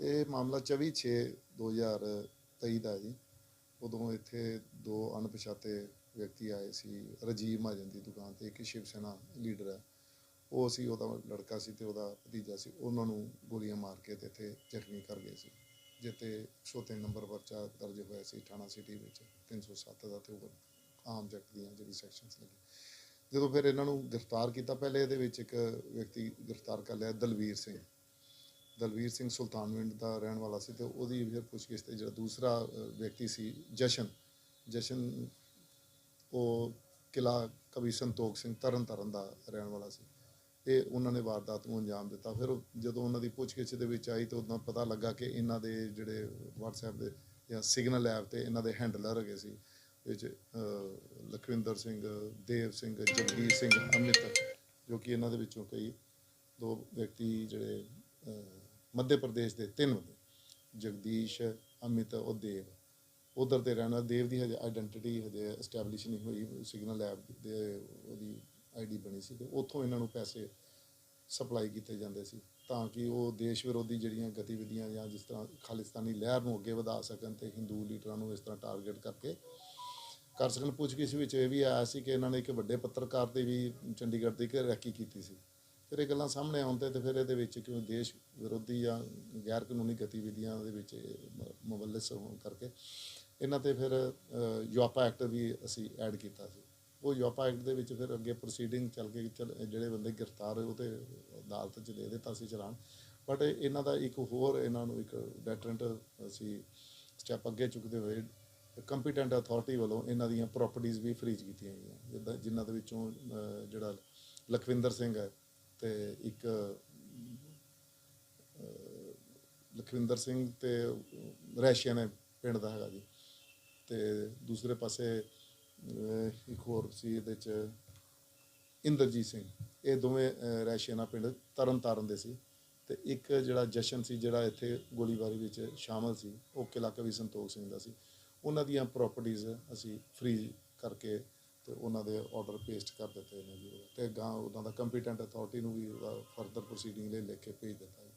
ਇਹ ਮਾਮਲਾ 24 6 2023 ਦਾ ਜੀ। ਉਦੋਂ ਇੱਥੇ ਦੋ ਅਣਪਛਾਤੇ ਵਿਅਕਤੀ ਆਏ ਸੀ, ਰਜੀਵ ਮਹਾਜਨ ਦੀ ਦੁਕਾਨ ਤੇ, ਇੱਕ ਸ਼ਿਵ ਸੈਨਾ ਲੀਡਰ ਹੈ। ਉਹ ਸੀ, ਉਹਦਾ ਲੜਕਾ ਸੀ ਤੇ ਉਹਦਾ ਭਤੀਜਾ ਸੀ। ਉਹਨਾਂ ਨੂੰ ਗੋਲੀਆਂ ਮਾਰ ਕੇ ਤੇ ਇੱਥੇ ਜ਼ਖਮੀ ਕਰ ਗਏ ਸੀ। ਜਿੱਤੇ 103 ਨੰਬਰ ਪਰਚਾ ਦਰਜ ਹੋਇਆ ਸੀ ਥਾਣਾ ਸਿਟੀ ਵਿੱਚ 307 ਦਾ ਤੇ ਉਹ ਆਮ ਜੈਕਟ ਦੀਆਂ ਜਿਹੜੀ ਸੈਕਸ਼ਨਸ ਲੱਗੀ ਜਦੋਂ ਫਿਰ ਇਹਨਾਂ ਨੂੰ ਗ੍ਰਿਫਤਾਰ ਕੀਤਾ, ਪਹਿਲੇ ਇਹਦੇ ਵਿੱਚ ਇੱਕ ਵਿਅਕਤੀ ਗ੍ਰਿਫਤਾਰ ਕਰ ਲਿਆ ਦਲਵੀਰ ਸਿੰਘ। ਦਲਵੀਰ ਸਿੰਘ ਸੁਲਤਾਨਵਿੰਡ ਦਾ ਰਹਿਣ ਵਾਲਾ ਸੀ ਤੇ ਉਹਦੀ ਫਿਰ ਪੁੱਛਗਿੱਛ ਤੇ ਜਿਹੜਾ ਦੂਸਰਾ ਵਿਅਕਤੀ ਸੀ ਜਸ਼ਨ ਜਸ਼ਨ ਉਹ ਕਿਲਾ ਕਵੀ ਸੰਤੋਖ ਸਿੰਘ ਤਰਨ ਤਾਰਨ ਦਾ ਰਹਿਣ ਵਾਲਾ ਸੀ। ਇਹ ਉਹਨਾਂ ਨੇ ਵਾਰਦਾਤ ਨੂੰ ਅੰਜਾਮ ਦਿੱਤਾ। ਫਿਰ ਜਦੋਂ ਉਹਨਾਂ ਦੀ ਪੁੱਛਗਿੱਛ ਦੇ ਵਿੱਚ ਆਈ ਤਾਂ ਉਦੋਂ ਪਤਾ ਲੱਗਾ ਕਿ ਇਹਨਾਂ ਦੇ ਜਿਹੜੇ WhatsApp ਦੇ ਜਾਂ ਸਿਗਨਲ ਐਪ ਤੇ ਇਹਨਾਂ ਦੇ ਹੈਂਡਲਰ ਹੈਗੇ ਸੀ, ਵਿੱਚ ਲਖਵਿੰਦਰ ਸਿੰਘ, ਦੇਵ ਸਿੰਘ ਜਗਦੀਸ਼ ਸਿੰਘ, ਅਮਿਤ, ਜੋ ਕਿ ਇਹਨਾਂ ਦੇ ਵਿੱਚੋਂ ਕਈ ਦੋ ਵਿਅਕਤੀ ਜਿਹੜੇ ਮੱਧ ਪ੍ਰਦੇਸ਼ ਦੇ ਤਿੰਨ ਬੰਦੇ, ਜਗਦੀਸ਼, ਅਮਿਤ, ਉਹ ਦੇਵ। ਉਧਰ ਦੇ ਰਹਿਣ ਵਾਲੇ ਦੇਵ ਦੀ ਹਜੇ ਆਇਡੈਂਟੀਟੀ ਹਜੇ ਐਸਟੈਬਲਿਸ਼ ਨਹੀਂ ਹੋਈ ਸਿਗਨਲ ਐਪ ਦੇ ਉਹਦੀ ਆਈਡੀ ਬਣੀ ਸੀ ਤੇ ਉੱਥੋਂ ਇਹਨਾਂ ਨੂੰ ਪੈਸੇ ਸਪਲਾਈ ਕੀਤੇ ਜਾਂਦੇ ਸੀ ਤਾਂ ਕਿ ਉਹ ਦੇਸ਼ ਵਿਰੋਧੀ ਜਿਹੜੀਆਂ ਗਤੀਵਿਧੀਆਂ ਜਾਂ ਜਿਸ ਤਰ੍ਹਾਂ ਖਾਲਿਸਤਾਨੀ ਲਹਿਰ ਨੂੰ ਅੱਗੇ ਵਧਾ ਸਕਣ ਤੇ ਹਿੰਦੂ ਲੀਡਰਾਂ ਨੂੰ ਇਸ ਤਰ੍ਹਾਂ ਟਾਰਗੇਟ ਕਰਕੇ ਕਰ ਸਕਣ। ਪੁੱਛਗਿੱਛ ਵਿੱਚ ਇਹ ਵੀ ਆਇਆ ਸੀ ਕਿ ਇਹਨਾਂ ਨੇ ਇੱਕ ਵੱਡੇ ਪੱਤਰਕਾਰ ਤੇ ਵੀ ਚੰਡੀਗੜ੍ਹ ਦੀ ਇੱਕ ਰੈਕੀ ਕੀਤੀ ਸੀ। ਫਿਰ ਇਹ ਗੱਲਾਂ ਸਾਹਮਣੇ ਆਉਣ ਤੇ ਤੇ ਫਿਰ ਇਹਦੇ ਵਿੱਚ ਕਿਉਂ ਦੇਸ਼ ਵਿਰੋਧੀ ਜਾਂ ਗੈਰ ਕਾਨੂੰਨੀ ਗਤੀਵਿਧੀਆਂ ਦੇ ਵਿੱਚ ਮੁਵੱਲਸ ਹੋਣ ਕਰਕੇ ਇਹਨਾਂ ਤੇ ਫਿਰ ਯੂਆਪਾ ਐਕਟ ਵੀ ਅਸੀਂ ਐਡ ਕੀਤਾ ਸੀ। ਉਹ ਯੂਆਪਾ ਐਕਟ ਦੇ ਵਿੱਚ ਫਿਰ ਅੱਗੇ ਪ੍ਰੋਸੀਡਿੰਗ ਚੱਲ ਕੇ ਚੱਲ- ਜਿਹੜੇ ਬੰਦੇ ਗ੍ਰਿਫਤਾਰ ਹੋਏ ਉਹ ਤੇ ਅਦਾਲਤ 'ਚ ਦੇ ਦਿੱਤਾ ਸੀ ਚਲਾਨ। ਬਟ ਇਹਨਾਂ ਦਾ ਇੱਕ ਹੋਰ ਇਹਨਾਂ ਨੂੰ ਇੱਕ ਡੈਟਰੈਂਟ ਅਸੀਂ ਸਟੈਪ ਅੱਗੇ ਚੁੱਕਦੇ ਹੋਏ ਕੰਪੀਟੈਂਟ ਅਥਾਰਟੀ ਵੱਲੋਂ ਇਹਨਾਂ ਦੀਆਂ ਪ੍ਰਾਪਰਟੀਆਂ ਵੀ ਫਰੀਜ਼ ਕੀਤੀਆਂ ਗਈਆਂ। ਜਿੱਦਾਂ, ਜਿਨ੍ਹਾਂ ਦੇ ਵਿੱਚੋਂ ਜਿਹੜਾ ਲਖਵਿੰਦਰ ਸਿੰਘ ਹੈ ਤੇ ਇੱਕ ਲਖਵਿੰਦਰ ਸਿੰਘ ਤੇ ਰੈਸ਼ੀਅਨ ਪਿੰਡ ਦਾ ਹੈਗਾ ਜੀ। ਤੇ ਦੂਸਰੇ ਪਾਸੇ ਇੱਕ ਹੋਰ ਸੀ ਇਹਦੇ ਚ ਇੰਦਰਜੀਤ ਸਿੰਘ। ਇਹ ਦੋਵੇਂ ਰੈਸ਼ੀਆਨਾ ਪਿੰਡ ਤਰਨਤਾਰਨ ਦੇ ਸੀ। ਤੇ ਇੱਕ ਜਿਹੜਾ ਜਸ਼ਨ ਸੀ, ਜਿਹੜਾ ਇੱਥੇ ਗੋਲੀਬਾਰੀ ਵਿੱਚ ਸ਼ਾਮਲ ਸੀ, ਉਹ ਕਿਲਾ ਕਵੀ ਸੰਤੋਖ ਸਿੰਘ ਦਾ ਸੀ। ਉਹਨਾਂ ਦੀਆਂ ਪ੍ਰਾਪਰਟੀਆਂ ਅਸੀਂ ਫ੍ਰੀ ਕਰਕੇ ਤੇ ਉਹਨਾਂ ਦੇ ਆਰਡਰ ਪੇਸਟ ਕਰ ਦਿੱਤੇ ਨੇ ਜੀ ਤੇ ਗਾਂ ਉਹਨਾਂ ਦਾ ਕੰਪੀਟੈਂਟ ਅਥਾਰਟੀ ਨੂੰ ਵੀ ਉਹਦਾ ਫਰਦਰ ਪ੍ਰੋਸੀਡਿੰਗ ਲਈ ਲਿਖ ਕੇ ਭੇਜ ਦਿੱਤਾ